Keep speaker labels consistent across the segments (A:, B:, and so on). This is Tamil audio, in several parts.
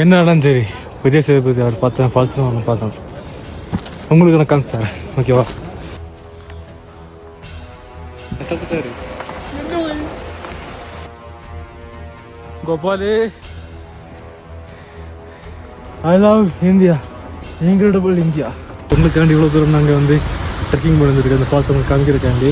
A: என்னடா சரி விஜய் சேதுபதி அவர் பார்த்தேன் ஃபால்ஸ் ஒன்று பார்க்கணும். உங்களுக்கு நான் காமிச்சு தரேன்? ஓகேவா sir Gopalu. I love India incredible India உங்களுக்காண்டி இவ்வளோ தூரம் நாங்கள் வந்து ட்ரெக்கிங் பண்ணிருக்கோம் அந்த ஃபால்ஸ் உங்களுக்கு காமிக்கிறக்காண்டி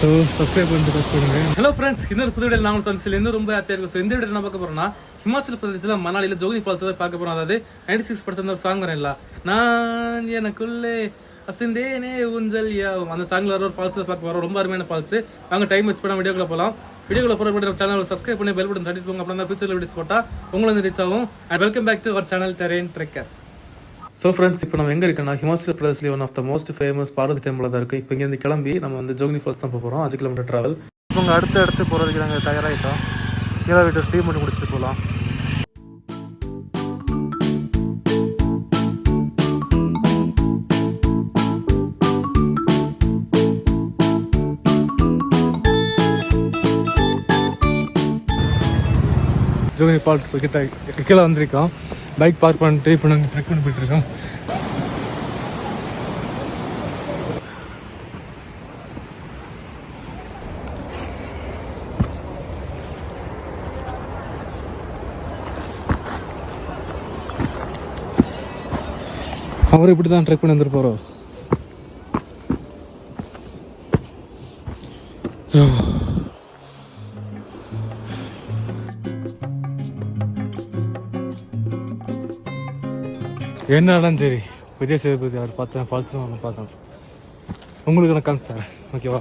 A: ஸோ சப்ஸ்கிரைப் பண்ணிட்டு டச் பண்ணுங்கள் ஹலோ ஃப்ரெண்ட்ஸ் இன்னொரு புது வீடியோ நாங்கள் சந்திச்சில். இன்னும் ரொம்ப ஹாப்பியாக இருக்கும். ஸோ இந்த வீடியோ என்ன பார்க்க போறோம்னா ஹிமாச்சல் பிரதேசில் மணாலியில் ஜோகினி ஃபால்ஸ் தான் பார்க்க போகிறோம் அதாவது நைன்டி சிக்ஸ் படத்துல ஒரு சாங் வரேன்ல நான் எனக்குள்ளே அசிந்தேனே ஊஞ்சல் யாவும் அந்த சாங்ல வர ஒரு ஃபால்ஸ் பார்க்க போகிறோம் ரொம்ப அருமையான ஃபால்ஸ் வாங்க டைம் வேஸ்ட் பண்ண வீடியோக்குள்ள போகலாம் வீடியோக்குள்ள போகிற பண்ணி சேனல் சப்ஸ்கிரைப் பண்ணி பெல் பட்டன் தட்டிட்டு போங்க. அப்புறம் தான் ஃபியூச்சர் வீடியோஸ் போட்டால் உங்களுக்கு வந்து ரீச் ஆகும். And welcome back to our channel terrain trekker so friends இப்போ நம்ம எங்கே இருக்கோம்னா Himachal பிரதேஷ்லேயே one of the most famous Parvati temple தான் இருக்குது இப்போ இங்கேருந்து கிளம்பி நம்ம வந்து ஜோகினி ஃபால்ஸ் தான் போக போகிறோம் அஞ்சு கிலோமீட்டர் ட்ராவல் இப்போ உங்கள் அடுத்த இடத்து போகிறதுக்கு நாங்கள் தயாராகிட்டோம் கீழே விட்டு டீ மட்டும் குடிச்சிட்டு போகலாம் ஜோகினி ஃபால்ஸ் கிட்ட கீழே வந்திருக்கோம் பைக் பார்க் பண்ணிட்டு இப்போ நாங்கள் ட்ரெக் பண்ணி போயிட்டுருக்கோம் அவர் இப்படி தான் ட்ரெக் பண்ணி வந்துட்டு போகிறோம் என்னடா சரி விஜய் சேதுபதி அவர் பார்த்தேன் ஃபால்ஸ் ஒன்று பார்த்தேன் உங்களுக்கு நான் காமிச்சு தரேன் ஓகேவா?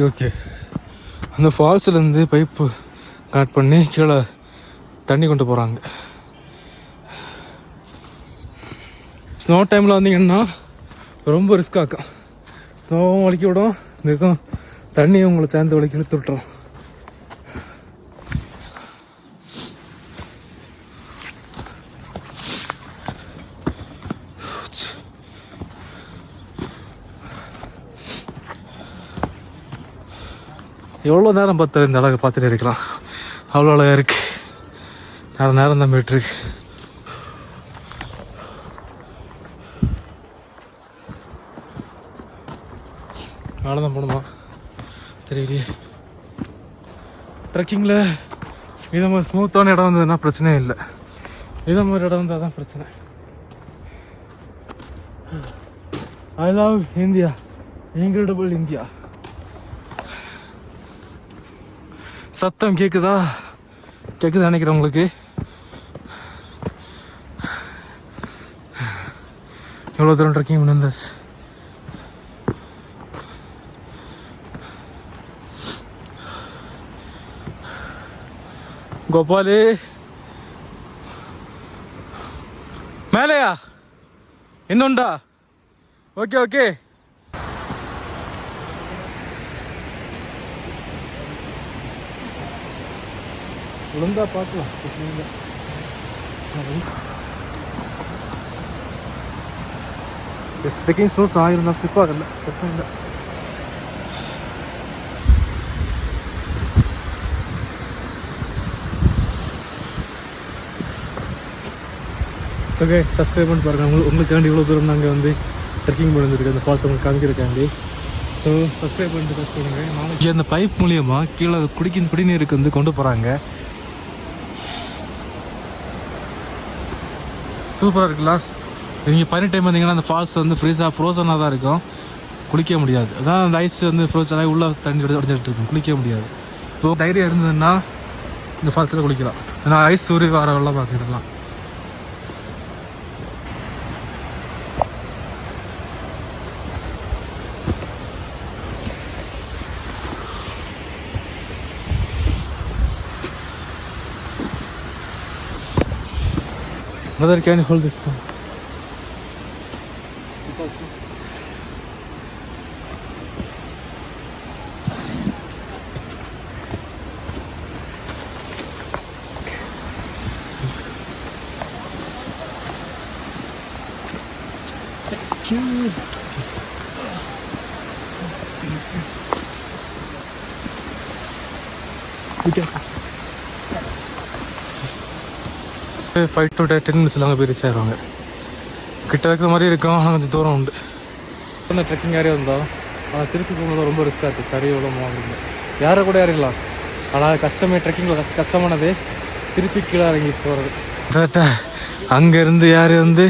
A: Okay okay. அந்த ஃபால்ஸ்லேருந்து பைப்பு கனெக்ட் பண்ணி கீழே தண்ணி கொண்டு போகிறாங்க ஸ்னோ டைமில் வந்தீங்கன்னா ரொம்ப ரிஸ்க் ஆக்கும். ஸ்னோவும் வலிக்க விடும். இதுக்கும் தண்ணியும் உங்களை சேர்ந்து வலிக்கி இழுத்து விட்டுரும். எவ்வளோ நேரம் பார்த்து இந்த அழகை பார்த்துட்டு இருக்கலாம்? அவ்வளோ அழகாக இருக்கு. நேரம் நேரம் தான் போயிட்டுருக்கு மேலே தான் போகணுமா? தெரியலையே. ட்ரெக்கிங்கில் இதை மாதிரி ஸ்மூத்தான இடம் வந்ததுன்னா பிரச்சனையே இல்லை. இதை மாதிரி இடம் வந்தால் தான் பிரச்சனை. I love India incredible India சத்தம் கேட்குதா கேட்குதா நினைக்கிறேன் உங்களுக்கு. எவ்வளோ தூரம் ட்ரெக்கிங் பண்ணிருந்தாச்சு கோபாலு. மேலையா? இன்னுண்டா? Okay okay. ஒழுங்கா பார்க்கலாம். இல்லை ஸ்ட்ரிக்கிங் ஸ்னோஸ் ஆயிருந்தா ஸ்லிப் ஆகல. பிரச்சனை இல்லை. ஸோ கே சப்ஸ்கிரைப் பண்ணி பாருங்க. உங்களுக்கு உங்களுக்காண்டி இவ்வளோ தூரம் நாங்கள் வந்து ட்ரெக்கிங் பண்ணிருந்துருக்கு அந்த ஃபால்ஸ் உங்களுக்கு காமிக்கிறக்காண்டி ஸோ சப்ஸ்கிரைப் பண்ணிட்டு பண்ணுங்க. நாளைக்கு அந்த பைப் மூலியமாக கீழே குடிக்க குடிநீருக்கு வந்து கொண்டு போகிறாங்க சூப்பராக இருக்குல்ல நீங்கள் பனி டைம் வந்தீங்கன்னா அந்த ஃபால்ஸ் வந்து ஃப்ரீஸாக ஃப்ரோசனாக தான் இருக்கும். குளிக்க முடியாது. அதான் அந்த ஐஸ் வந்து ஃப்ரோசனாக உள்ளே தண்ணி உடஞ்சிட்டு இருக்கும். குளிக்க முடியாது. இப்போ தைரியம் இருந்ததுன்னா இந்த ஃபால்ஸில் குளிக்கலாம். ஏன்னா ஐஸ் சூரிய வர வெள்ளம் Brother, can you hold this one? Thank you. Be careful. Thanks. Five to ten மினிட்ஸில் அங்கே போய் ரீச் ஆயிடுவாங்க கிட்ட இருக்கிற மாதிரி இருக்கும் ஆனால் கொஞ்சம் தூரம் உண்டு. என்ன ட்ரெக்கிங் ஏரியா இருந்தோம் ஆனால் திருப்பி போகும்போது ரொம்ப ரிஸ்க்காக இருக்குது சரி எவ்வளோ அப்படின்னு. யாரை கூட ஏறிடலாம் ஆனால் கஷ்டமே ட்ரெக்கிங்கில் கஷ்ட கஷ்டமானது. திருப்பி கீழே இறங்கி போகிறது அங்கேருந்து யார் வந்து?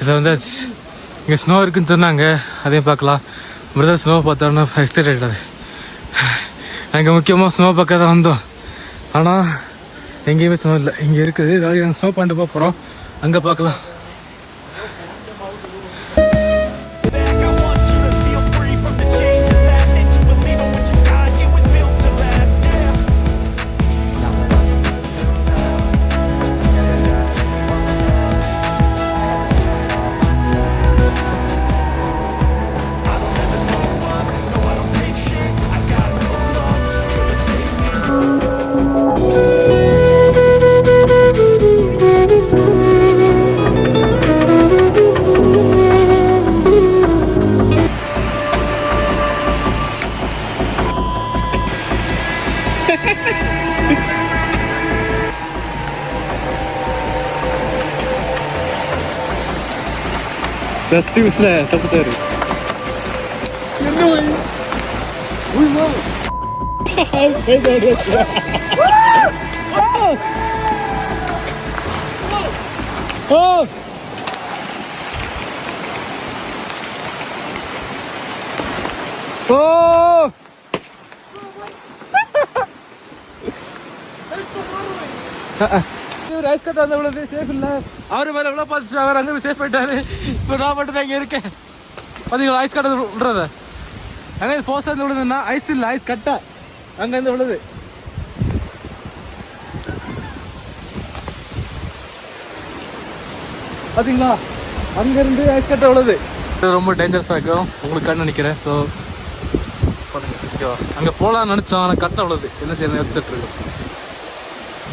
A: இதை வந்தாச்சு இங்கே ஸ்னோ இருக்குன்னு சொன்னாங்க. அதையும் பார்க்கலாம். பிரதர் ஸ்னோ பார்த்தோன்னா எக்ஸைட்டட் அது அங்கே முக்கியமாக ஸ்னோ பார்க்க தான் வந்தோம். ஆனால் எங்கேயுமே ஸ்னோ இல்லை. இங்கே இருக்குது. நாளைக்கு ஸ்னோ பாயிண்ட் போக போகிறோம் அங்கே பார்க்கலாம். ஜஸ்ட் மிஸ்ல தப்பு சார் Oh! Oh! ஐஸ் கட்ட வந்து விழுது சேஃப் இல்லை. அவர் மேலே எவ்வளோ பார்த்து அவர் அங்கே போய் சேஃப் போயிட்டாரு. இப்போ நான் மட்டும் தான் இங்கே இருக்கேன். பார்த்தீங்களா ஐஸ் கட்ட விடுறத? ஆனால் இது ஃபோர்ஸ் இருந்து விழுதுன்னா ஐஸ் இல்லை ஐஸ் கட்டா அங்கேருந்து விழுது. பார்த்தீங்களா அங்கேருந்து ஐஸ் கட்டை விழுது. ரொம்ப டேஞ்சரஸாக இருக்கும். உங்களுக்கு கண்ணு நிற்கிறேன் ஸோ அங்கே போகலான்னு நினச்சோம் ஆனால் கட்டை விழுது. என்ன செய்யணும் யோசிச்சுட்டு இருக்கோம்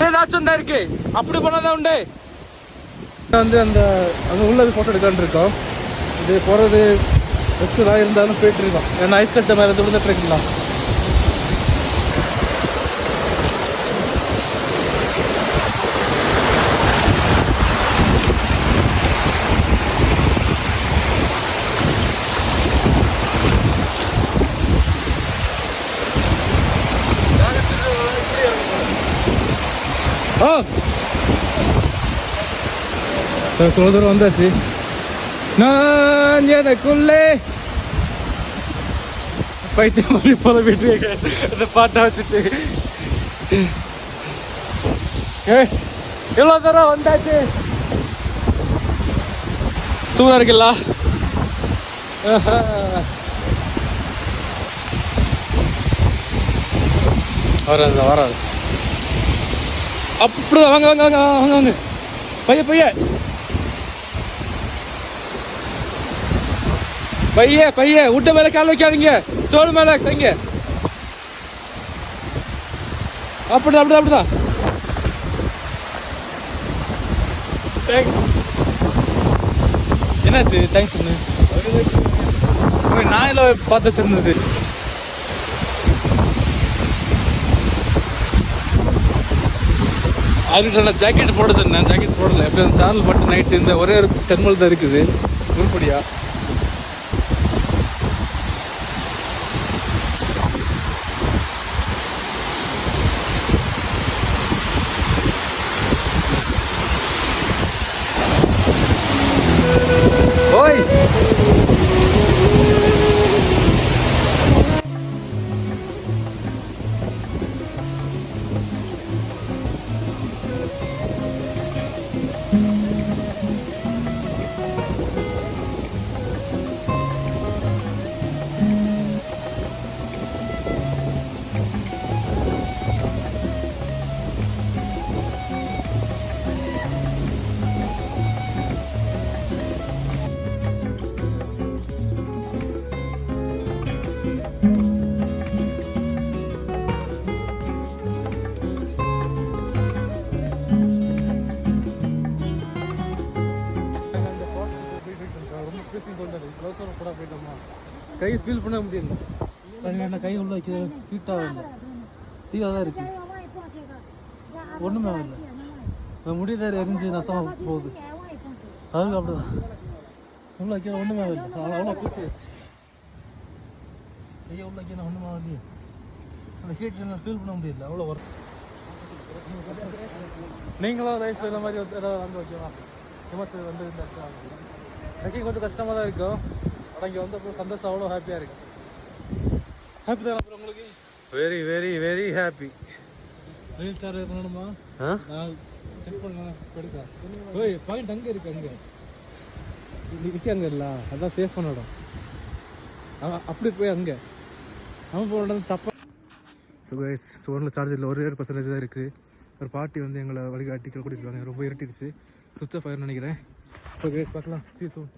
A: ஏதாச்சும் தான் இருக்கு. அப்படி பண்ணாதான் உண்டு. வந்து அந்த அங்கே உள்ளது ஃபோட்டோ எடுக்கலான்னு இருக்கோம். இது போகிறது தான் இருந்தாலும் போயிட்டு இருக்கோம் ஏன்னா ஐஸ் கட்ட மேலே விழுந்துட்டு இருக்கலாம் ஓ ஸோ சொல்ல தூரம் வந்தாச்சு. நான் எனக்குள்ளே பைத்தியம் பண்ணி போல விட்டு இந்த பாட்டை வச்சுட்டு. எஸ் எவ்வளோ தூரம் வந்தாச்சு. சூடாக இருக்குல்ல? வராது வராது. அப்படிதான் வாங்க வாங்க வாங்க வாங்க வாங்க பைய பைய. பைய பைய விட்ட மேல கால் வைக்காதீங்க. சோறு மேல கைங்க அப்படி அப்படி அப்படிதான். தேங்க்ஸ் என்னாச்சு? தேங்க்ஸ் ஒன்று நான் இல்லை பார்த்து வச்சிருந்தது. அதுக்கு நான் ஜாக்கெட் போட சொன்னேன் ஜாக்கெட் போடல. இப்போ அந்த சேனல் மட்டும் நைட்டு இந்த ஒரே ஒரு டெர்மல் தான் இருக்குது. உருப்படியா க்ளவுஸ் ஒன்று கூட போயிட்டோமா? கை ஃபீல் பண்ண முடியல. பாருங்க என்ன கை உள்ள வைக்க ஹீட்டாக இல்லை தீயாக தான் இருக்கு. ஒன்றுமே இல்லை இப்போ முடியல எரிஞ்சு நசமாக போகுது. அதுக்கு அப்படிதான் உள்ள வைக்க ஒன்றுமே இல்லை அவ்வளோ அவ்வளோ கையை உள்ள வைக்க ஒன்றுமே இல்லையே அந்த ஹீட் ஃபீல் பண்ண முடியல. அவ்வளோ ஒர்க் நீங்களும் லைஃப் இந்த மாதிரி வந்து ஏதாவது வந்து ஓகேவா ஹிமாச்சல் வந்து இந்த எனக்கு கொஞ்சம் கஷ்டமாக தான் இருக்கும். ஆனால் இங்கே வந்து அப்புறம் சந்தோஷம் அவ்வளோ ஹாப்பியாக இருக்கு. ஹாப்பி தான் அப்புறம் உங்களுக்கு? வெரி வெரி வெரி ஹாப்பி ரயில் சார் பண்ணணுமா? நான் செக் பண்ண எடுக்கிறேன் ஓய் பாயிண்ட் அங்கே இருக்கு அங்கே. நிற்க அங்கே இல்லை. அதான் சேஃப் பண்ண இடம். அவன் அப்படி போய் அங்கே. அவன் போன இடம் தப்பா. ஸோ கைஸ் ஃபோனில் சார்ஜ் இல்லை ஒரு ஏழு பர்சன்டேஜ் தான் இருக்குது ஒரு பாட்டி வந்து எங்களை வழிகாட்டி கூட்டிட்டு இருக்காங்க ரொம்ப இருட்டிடுச்சு. சுவிச் ஆஃப் ஆயிரும் நினைக்கிறேன். ஸோ கைஸ் பார்க்கலாம் சி சூன்